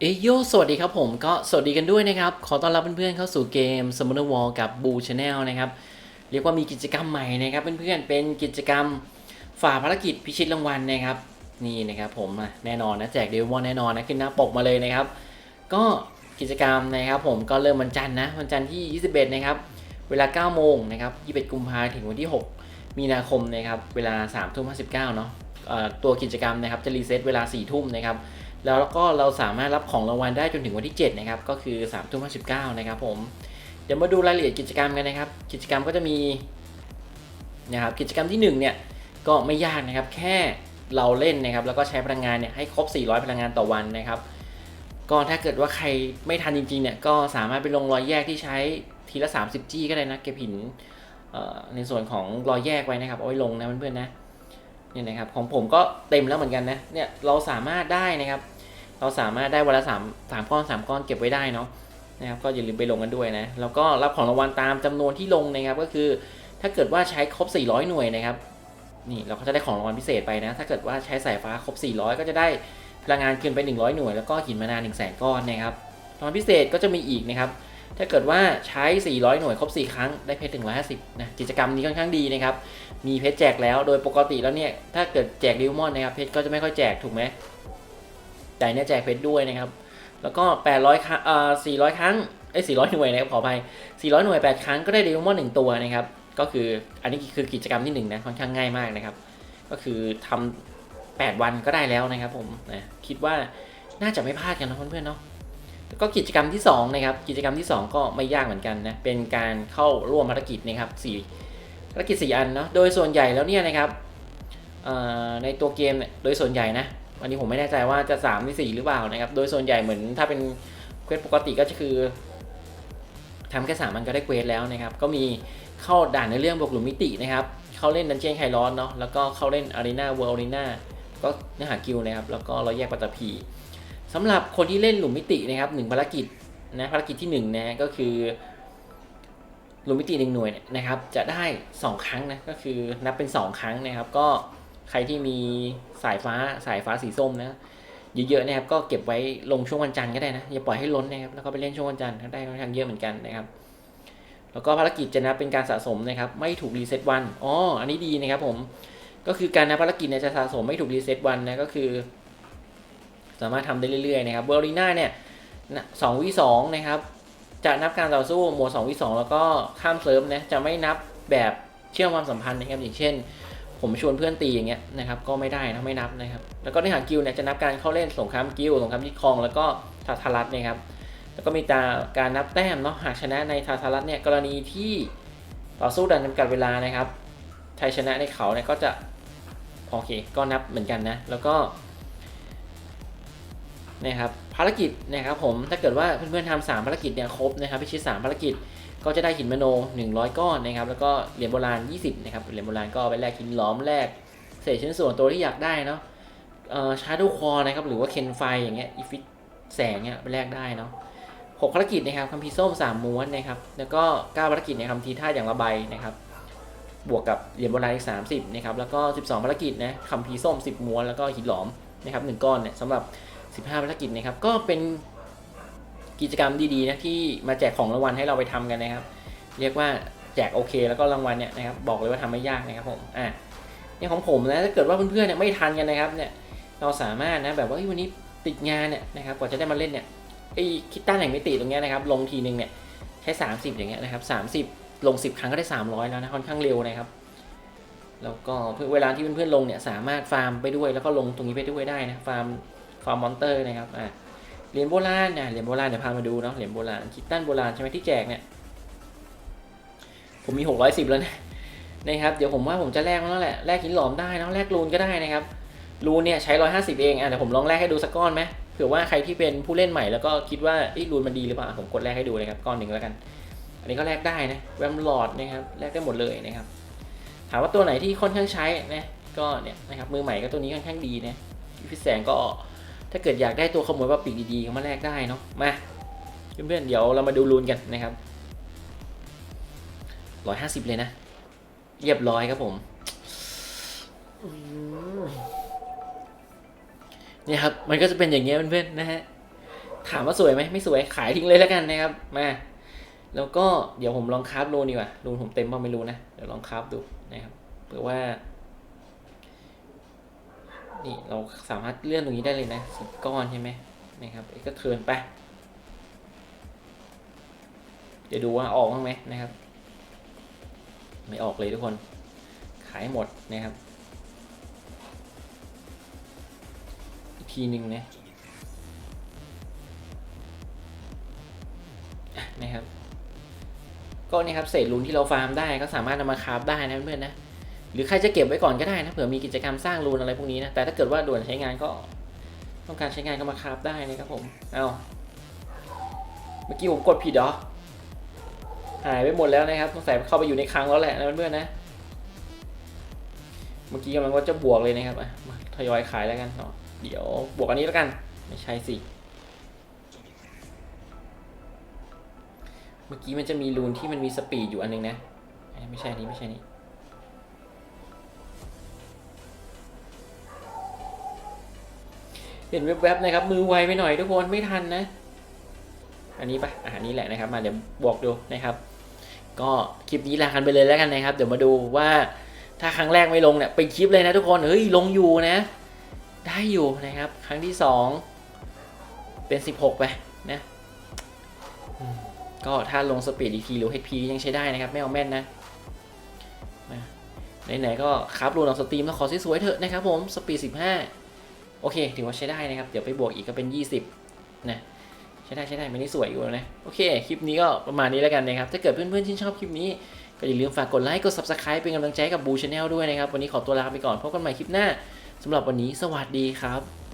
เอยโยสวัสดีครับผมก็สวัสดีกันด้วยนะครับ ขอต้อนรับเพื่อนๆเข้าสู่เกม s u m m o n e r War กับ Boo Channel นะครับ เรียกว่ามีกิจกรรมใหม่นะครับเพื่อนๆเป็นกิจกรรมฝ่าภารกิจพิชิตรางวัลนะครับ นี่นะครับผมแน่นอนนะแจกเดวอนแน่นอนนะขึ้นหน้าปกมาเลยนะครับ ก็กิจกรรมนะครับผมก็เริ่มวันจันทร์นะวันจันทร์ที่ 21 นะครับ เวลา 9 โมงนะครับ 21 กุมภาพันธ์ถึงวันที่ 6 มีนาคมนะครับเวลา3ทุ่ม59เนาะเอ่อตัวกิจกรรมนะครับจะรีเซ็ตเวลา4ทุ่มนะครับ แล้วก็เราสามารถรับของรางวัลได้จนถึงวันที่ 7 นะครับ ก็คือ3ามทุ่มห้าสิบเก้านะครับผม เดี๋ยวมาดูรายละเอียดกิจกรรมกันนะครับ กิจกรรมก็จะมีนะครับ กิจกรรมที่1เนี่ยก็ไม่ยากนะครับ แค่เราเล่นนะครับ แล้วก็ใช้พลังงานเนี่ยให้ครบ 400 พลังงานต่อวันนะครับ ก็ถ้าเกิดว่าใครไม่ทันจริงๆเนี่ย ก็สามารถไปลงรอยแยกที่ใช้ทีละ 30จี้ก็ได้นะ เก็บหินในส่วนของรอยแยกไว้นะครับ เอาไว้ลงนะเพื่อนๆนะ เนี่ยนะครับของผมก็เต็มแล้วเหมือนกันนะเนี่ยเราสามารถได้นะครับ เราสามารถได้วันละสามสามก้อนสามก้อนเก็บไว้ได้เนาะนะครับก็อย่าลืมไปลงกันด้วยนะแล้วก็รับของรางวัลตามจำนวนที่ลงนะครับก็คือ ถ้าเกิดว่าใช้ครบ 400 หน่วยนะครับนี่เราก็จะได้ของรางวัลพิเศษไปนะ ถ้าเกิดว่าใช้สายฟ้าครบ 400 ก็จะได้พลังงานคืนไป 100 หน่วย แล้วก็หินมานาน1 0 0 0 0แสนก้อนนะครับรางวัลพิเศษก็จะมีอีกนะครับ ถ้าเกิดว่าใช้ 400 หน่วยครบ 4 ครั้งได้เพชร 150 นะ กิจกรรมนี้ค่อนข้างดีนะครับ มีเพชรแจกแล้ว โดยปกติแล้วเนี่ย ถ้าเกิดแจกดิวมอนนะครับ เพชรก็จะไม่ค่อยแจกถูกไหม แต่เนี่ยแจกเพชรด้วยนะครับ แล้วก็ 800ครั้งเอ่อ400 ครั้ง เอ้ย400 หน่วยนะครับ ขออภัย 400 หน่วย 8 ครั้งก็ได้ดิวมอน 1 ตัวนะครับ ก็คือ อันนี้คือกิจกรรมที่1นะ ค่อนข้างง่ายมากนะครับ ก็คือทำ8วันก็ได้แล้วนะครับผม นะ คิดว่าน่าจะไม่พลาดกันนะเพื่อนๆเนาะ ก็กิจกรรมที่สองนะครับกิจกรรมที่สองก็ไม่ยากเหมือนกันนะเป็นการเข้าร่วมภารกิจนะครับสี่ภารกิจสี่อันเนาะโดยส่วนใหญ่แล้วเนี่ยนะครับในตัวเกมเนี่ยโดยส่วนใหญ่นะอันนี้ผมไม่แน่ใจว่าจะ3หรือ4หรือเปล่านะครับโดยส่วนใหญ่เหมือนถ้าเป็นเควสปกติก็จะคือทำแค่สามอันก็ได้เควสแล้วนะครับก็มีเข้าด่านในเรื่องบวกหลุมมิตินะครับเข้าเล่นดันเจียนไคลอนเนาะแล้วก็เข้าเล่นอารีนาเวิลด์อารีนาก็เนื้อหากิลนะครับแล้วก็เราแยกปัตตภี สำหรับคนที่เล่นหลุมมิตินะครับหนึ่งภารกิจนะภารกิจที่หนึ่งนะก็คือหลุมมิติหนึ่งหน่วยนะครับ จะได้สองครั้งนะก็คือนับเป็นสองครั้งนะครับ ก็ใครที่มีสายฟ้าสายฟ้าสีส้มนะเยอะๆนะครับก็เก็บไว้ลงช่วงวันจันทร์ก็ได้นะอย่าปล่อยให้ล้นนะครับแล้วก็ไปเล่นช่วงวันจันทร์ได้ค่อนข้างเยอะเหมือนกันนะครับ แล้วก็ภารกิจจะนับเป็นการสะสมนะครับ ไม่ถูกรีเซ็ตวันอ๋ออันนี้ดีนะครับผมก็คือการนับภารกิจเนี่ยจะสะสมไม่ถูกรีเซ็ตวันนะก็คือ สามารถทำได้เรื่อยๆนะครับเบอร์ลีน่าเนี่ยสองวิสองนะครับจะนับการต่อสู้โหมด2วิ2แล้วก็ข้ามเซิร์ฟนะจะไม่นับแบบเชื่อมความสัมพันธ์นะครับอย่างเช่น ผมชวนเพื่อนตีอย่างเงี้ยนะครับก็ไม่ได้นะไม่นับนะครับแล้วก็ในหากิลเนี่ยจะนับการเข้าเล่นสงครามกิลสงครามยึดครองแล้วก็ทาทารัตนะครับแล้วก็มีตาการนับแต้มเนาะหากชนะในทาทารัตเนี่ยกรณีที่ต่อสู้ดันจำกัดเวลานะครับชัยชนะในเขาเนี่ยก็จะโอเคก็นับเหมือนกันนะแล้วก็ นะครับภารกิจนะครับผมถ้าเกิดว่าเพื่อนๆทำสามภารกิจเนี่ยครบนะครับพิชิตสามภารกิจก็จะได้หินมโน 100 ก้อนนะครับแล้วก็เหรียญโบราณ 20นะครับเหรียญโบราณก็ไปแลกหินหล้อมแลกเศษชิ้นส่วนตัวที่อยากได้เนาะชาร์ดคอนะครับหรือว่าเคนไฟอย่างเงี้ยอีฟิตแสงเนี่ยไปแลกได้เนาะหกภารกิจนะครับคัมภีร์ส้ม3ม้วนนะครับแล้วก็9ภารกิจเนี่ยคัมภีร์ท่าอย่างละใบนะครับบวกกับเหรียญโบราณอีก30นะครับแล้วก็12ภารกิจนะคัมภีร์ส้ม10ม้วนแล้วก็หินหลอมนะครับหนึ่งก้อนเนี่ยสำหรับ 15ภารกิจนะครับ ก็เป็นกิจกรรมดีๆนะที่มาแจกของรางวัลให้เราไปทำกันนะครับ เรียกว่าแจกโอเค แล้วก็รางวัลเนี่ยนะครับบอกเลยว่าทำไม่ยากนะครับผมอะเนี่ยของผมนะถ้าเกิดว่าเพื่อนๆเนี่ยไม่ทันกันนะครับเนี่ยเราสามารถนะแบบว่าวันนี้ติดงานเนี่ยนะครับกว่าจะได้มาเล่นเนี่ยไอ้คิดตั้นแห่งมิติตรงเนี้ยนะครับลงทีนึงเนี่ยใช้ 30 อย่างเงี้ยนะครับ 30 ลง 10 ครั้งก็ได้ 300 แล้วนะค่อนข้างเร็วนะครับแล้วก็เพื่อเวลาที่เพื่อนๆลงเนี่ยสามารถฟาร์มไปด้วยแล้วก็ลงตรงนี้ไปด้วยได้นะฟาร์ม ฟาร์มมอนเตอร์นะครับอะเหรียญโบราณนะเหรียญโบราณเดี๋ยวพามาดูเนาะเหรียญโบราณคิตตันโบราณใช่ไหมที่แจกเนี่ยผมมี 610 แล้วนะนะครับเดี๋ยวผมว่าผมจะแลกมันแล้วแหละแลกหินหลอมได้เนะแลกรูนก็ได้นะครับรูนเนี่ยใช้ 150 เองอะเดี๋ยวผมลองแลกให้ดูสักก้อนไหมเผื่อว่าใครที่เป็นผู้เล่นใหม่แล้วก็คิดว่าไอ้รูนมันดีหรือเปล่าผมกดแลกให้ดูนะครับก้อนหนึ่งแล้วกัน อันนี้ก็แลกได้นะแวมหลอดนะครับแลกได้หมดเลยนะครับ ถามว่าตัวไหนที่ค่อนข้างใช้นะก็เนี่ยนะครับมือใหม่ก็ตัวนี้ค่อนข้างดีนะพิแสงก็ ถ้าเกิดอยากได้ตัวขโมยว่าปีกดีๆก็มาแลกได้เนาะมาเพื่อนๆเดี๋ยวเรามาดูรูนกันนะครับร้อยห้าสิบเลยนะ เรียบร้อยครับผมเนี่ยครับ มันก็จะเป็นอย่างเงี้ยเพื่อนๆนะฮะถามว่าสวยไหมไม่สวยขายทิ้งเลยแล้วกันนะครับมาแล้วก็เดี๋ยวผมลองคราฟรูนดีกว่ารูนผมเต็มเปล่าไม่รู้นะเดี๋ยวลองคราฟดูนะครับเผื่อว่า นี่เราสามารถเลื่อนตรงนี้ได้เลยนะสิบก้อนใช่ไหมนะครับก็เทินไปเดี๋ยวดูว่าออกบ้างไหมนะครับ ไม่ออกเลยทุกคน ขายหมดนะครับ อีกทีหนึ่งนะนะครับ ก็นี่ครับเศษรูนที่เราฟาร์มได้ก็สามารถนำมาคราฟได้นะเพื่อนนะ หรือใครจะเก็บไว้ก่อนก็ได้นะเผื่อมีกิจกรรมสร้างรูนอะไรพวกนี้นะ แต่ถ้าเกิดว่าด่วนใช้งานก็ ต้องการใช้งานก็มาคราฟได้นะครับผมเอาเมื่อกี้ผมกดผิดเหรอหายไปหมดแล้วนะครับสงสัยเข้าไปอยู่ในคลังแล้วแหละนะเพื่อนๆนะ เมื่อกี้กำลังว่าจะบวกเลยนะครับอะมาทยอยขายแล้วกันเนาะเดี๋ยวบวกอันนี้แล้วกัน ไม่ใช่สิ เมื่อกี้มันจะมีรูนที่มันมีสปีดอยู่อันนึงนะ ไม่ใช่นี้ไม่ใช่นี้ เห็นแวบๆนะครับ มือไวไปหน่อยทุกคนไม่ทันนะ อันนี้ปะอ่านี้แหละนะครับมาเดี๋ยวบวกดูนะครับ ก็คลิปนี้ลากันไปเลยแล้วกันนะครับ เดี๋ยวมาดูว่าถ้าครั้งแรกไม่ลงเนี่ยไปคลิปเลยนะทุกคนเฮ้ยลงอยู่นะ ได้อยู่นะครับ ครั้งที่สองเป็น16ไปนะก็ถ้าลงสปีดอีกทีหรือ HP ยังใช้ได้นะครับ ไม่เอาแม่นนะไหนๆก็ครับรูนออกสตรีมแล้วขอสวยๆเถอะนะครับผมสปีด15 โอเคถือว่าใช้ได้นะครับ เดี๋ยวไปบวกอีกก็เป็น 20 นะใช้ได้ใช้ได้ไม่ได้สวยอยู่นะ โอเค คลิปนี้ก็ประมาณนี้แล้วกันนะครับ ถ้าเกิดเพื่อนๆที่ชอบคลิปนี้ ก็อย่าลืมฝากกดไลค์ กด subscribe เป็นกำลังใจกับบูชาแนลด้วยนะครับ วันนี้ขอตัวลาไปก่อนพบกันใหม่คลิปหน้าสำหรับวันนี้สวัสดีครับ